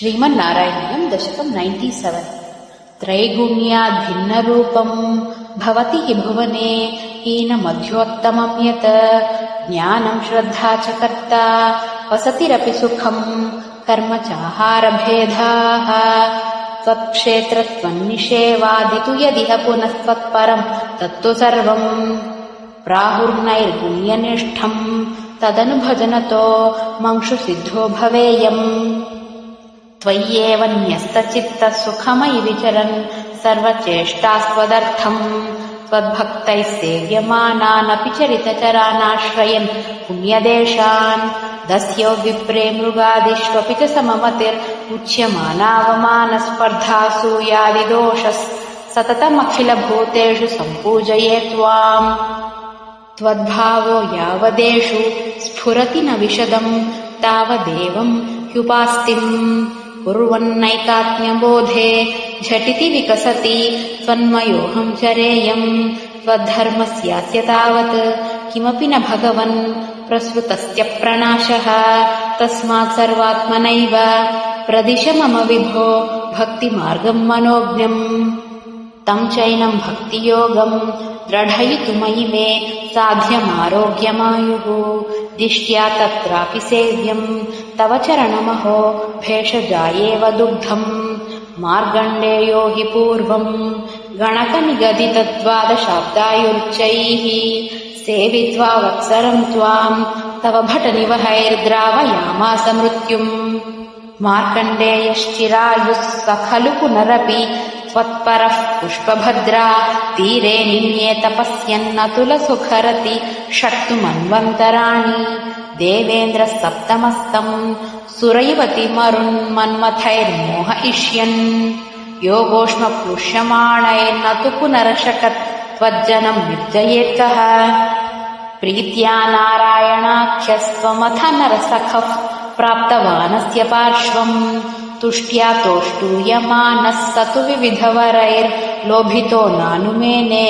श्रीमन्नारायणीयं दशकं ninety seven त्रैगुण्याद्भिन्नरूपम् भवति हि भुवने हीनमध्योत्तमं यत् ज्ञानं श्रद्धा च कर्ता वसतिरपि सुखम् कर्म चाहारभेदाः त्वत्क्षेत्रत्वन्निषेवादितु यदिह पुनः त्वत्परम् तत्तु सर्वम् प्राहुर्नैर्गुण्यनिष्ठम् तदनुभजनतो मङ्क्षु सिद्धो भवेयम् त्वय्येव न्यस्तचित्तः सुखमयि विचरन् सर्वचेष्टास्त्वदर्थम्। त्वद्भक्तैः सेव्यमानानपि चरितचरानाश्रयन्। पुण्यदेशान् दस्यो विप्रे मृगादिष्वपि च सममतिर्उच्यमानावमानस्पर्धासूयादिदोषः सततमखिलभूतेषु सम्पूजये त्वाम्। त्वद्भावो यावदेषु स्फुरति न विशदम्। तावदेवम् ह्युपास्तिम् कुर्वन्नैकात्म्यबोधे झटिति विकसति त्वन्मयोऽहम् चरेयम् त्वद्धर्मस्यास्य तावत् किमपि न भगवन् प्रसृतस्य प्रणाशः तस्मात् सर्वात्मनैव प्रदिश मम विभो भक्तिमार्गम् मनोज्ञम् तम् चैनम् भक्तियोगम् दृढयितुमयि मे साध्यमारोग्यमायुः दिष्ट्या तत्रापि सेव्यम्। तव चरणमहो भेषजायेव दुग्धम्। मार्गण्डेयो हि पूर्वम्। गणकनिगदितद्वादशाब्दायुच्चैः सेवित्वा वत्सरम् त्वाम्। तव भटनिवहैर्द्रावयामास मृत्युम्। मार्कण्डेयश्चिरायुः स खलु पुनरपि त्वत्परः पुष्पभद्रा तीरे निन्ये तपस्यन्नतुलसुखरति षट्तु मन्वन्तराणि देवेन्द्रः सप्तमस्तम् सुरैवतिमरुन्मन्मथैर्मोह इष्यन्। योगोष्मप्लुष्यमाणैर्न तु पुनरशकत् त्वज्जनम् निर्जयेत्कः प्रीत्या नारायणाख्यस्त्वमथ नरसखः प्राप्तवानस्य पार्श्वम् तुष्ट्या तोष्टूयमानः स तु विविधवरैर्लोभितो नानुमेने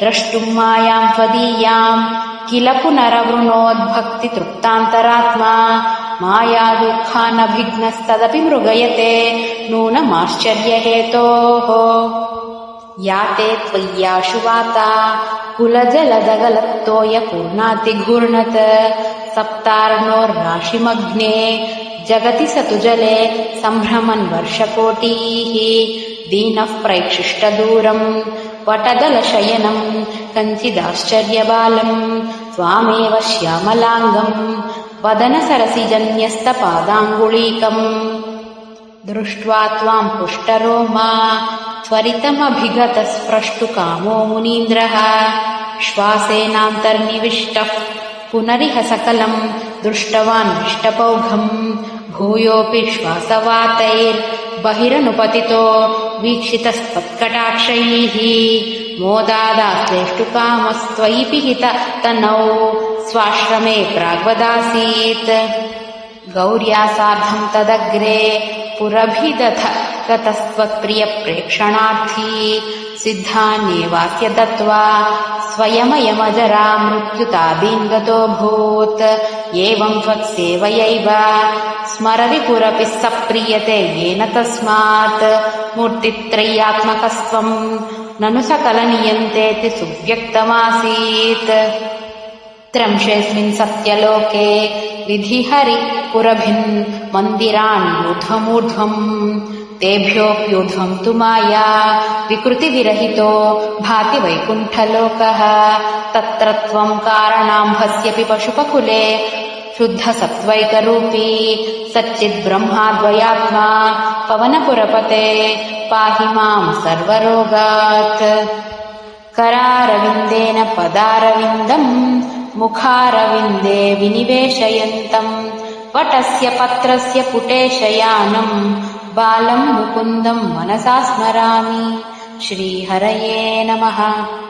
द्रष्टुम् मायाम् त्वदीयाम् किल पुनरवृणोद्भक्तितृप्तान्तरात्मा माया दुःखानभिघ्नस्तदपि मृगयते नूनमाश्चर्यहेतोः। या ते त्वय्याशु वाता कुलजलदगलत्तोयपूर्णातिघूर्णत सप्तार्णोर्राशिमग्ने जगति स तु जले सम्भ्रमन् वर्षकोटीः। दीनः प्रैक्षिष्टदूरम्। वटदलशयनम्। कञ्चिदाश्चर्यबालम्। त्वामेव श्यामलाङ्गम्। वदनसरसिजन्यस्तपादाङ्गुलीकम् दृष्ट्वा त्वाम् पुष्टरोमा। त्वरितमभिगतस्प्रष्टुकामो मुनीन्द्रः। श्वासेनान्तर्निविष्टः। पुनरिह सकलम् दृष्टवान् विष्टपौघम् भूयोऽपि श्वासवातैर्बहिरनुपतितो वीक्षितस्त्वत्कटाक्षैः। मोदादाश्लेष्टुकामस्त्वयि पिहित तनौ स्वाश्रमे प्राग्वदासीत्। गौर्या सार्धम् तदग्रे पुरभिदथ गतस्त्वत्प्रियप्रेक्षणार्थी सिद्धान्येवास्य दत्त्वा स्वयमयमजरा मृत्युतादीन् गतोऽभूत् एवम् त्वत्सेवयैव स्मरविपुरपि स प्रीयते येन तस्मात्। मूर्तित्रय्यात्मकस्त्वम् ननु सकलनियन्तेति सुव्यक्तमासीत्। त्रंशेऽस्मिन् सत्यलोके विधिहरि पुरभिन् मन्दिराणि ऊर्ध्वमूर्ध्वम् तेभ्योऽप्यूर्ध्वम् तु माया। विकृतिविरहितो भाति वैकुण्ठलोकः तत्र त्वम् कारणाम्भस्यपि पशुपकुले। शुद्धसत्त्वैकरूपी। सच्चिद्ब्रह्माद्वयात्मा पवनपुरपते। पाहि माम् सर्वरोगात्। करारविन्देन पदारविन्दम् मुखारविन्दे विनिवेशयन्तम् वटस्य पत्रस्य पुटे शयानम् बालम् मुकुन्दम् मनसा स्मरामि। श्रीहरये नमः